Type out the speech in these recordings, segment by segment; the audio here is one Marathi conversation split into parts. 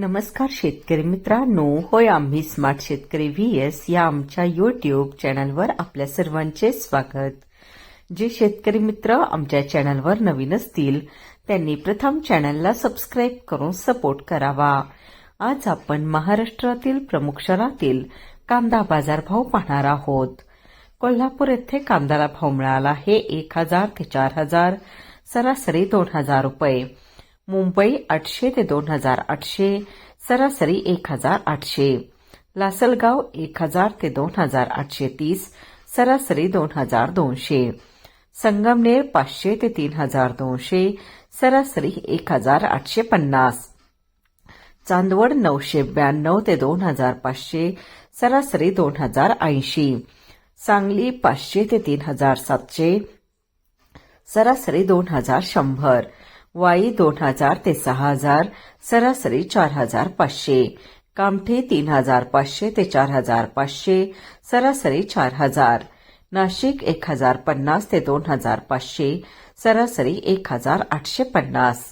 नमस्कार शेतकरी मित्रांनो. होय आम्ही स्मार्ट शेतकरी व्ही एस या आमच्या युट्यूब चॅनलवर आपल्या सर्वांचे स्वागत. जे शेतकरी मित्र आमच्या चॅनलवर नवीन असतील त्यांनी प्रथम चॅनलला सबस्क्राईब करून सपोर्ट करावा. आज आपण महाराष्ट्रातील प्रमुख शहरातील कांदा बाजारभाव पाहणार आहोत. कोल्हापूर येथे कांद्याला भाव मिळाला आहे एक हजार ते चार हजार सरासरी दोन हजार रुपये. मुंबई आठशे ते दोन हजार आठशे सरासरी एक हजार आठशे. लासलगाव एक हजार ते दोन हजार आठशे तीस सरासरी दोन हजार दोनशे. संगमनेर पाचशे ते तीन हजार दोनशे सरासरी एक हजार आठशे पन्नास. चांदवड नऊशे ब्याण्णव ते दोन हजार पाचशे सरासरी दोन हजार ऐंशी. सांगली पाचशे ते तीन हजार सातशे सरासरी दोन हजार शंभर. वाई दोन हजार ते सहा हजार सरासरी चार हजार पाचशे. कामठी तीन हजार पाचशे ते चार हजार पाचशे सरासरी चार हजार. नाशिक एक हजार पन्नास ते दोन हजार पाचशे सरासरी एक हजार आठशे पन्नास.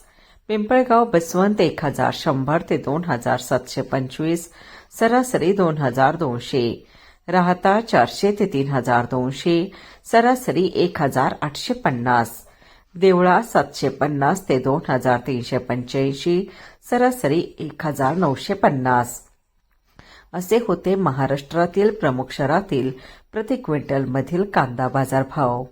पिंपळगाव बसवंत एक हजार शंभर ते दोन हजार सातशे पंचवीस सरासरी दोन हजार दोनशे. राहता चारशे ते तीन हजार दोनशे सरासरी एक हजार आठशे पन्नास. देवळा सातशे पन्नास ते दोन हजार तीनशे पंच्याऐंशी सरासरी एक हजार नऊशे पन्नास असे होते महाराष्ट्रातील प्रमुख शहरातील प्रति क्विंटलमधील कांदा बाजार भाव